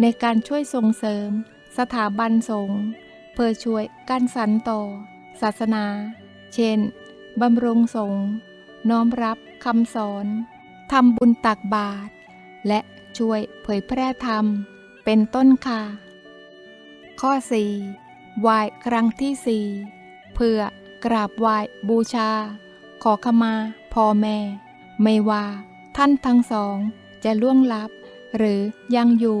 ในการช่วยส่งเสริม สถาบันสงฆ์เพื่อช่วยกันสรรต่อ ศาสนา เช่น บำรุงสงฆ์น้อมรับคำสอนทำบุญตักบาตรและช่วยเผยแพร่ธรรม เป็นต้นค่ะ ข้อ 4. ไหว้ครั้งที่ 4 เพื่อกราบไหว้บูชา ขอขมาพ่อแม่ ไม่ว่าท่านทั้งสองจะล่วงลับหรือยังอยู่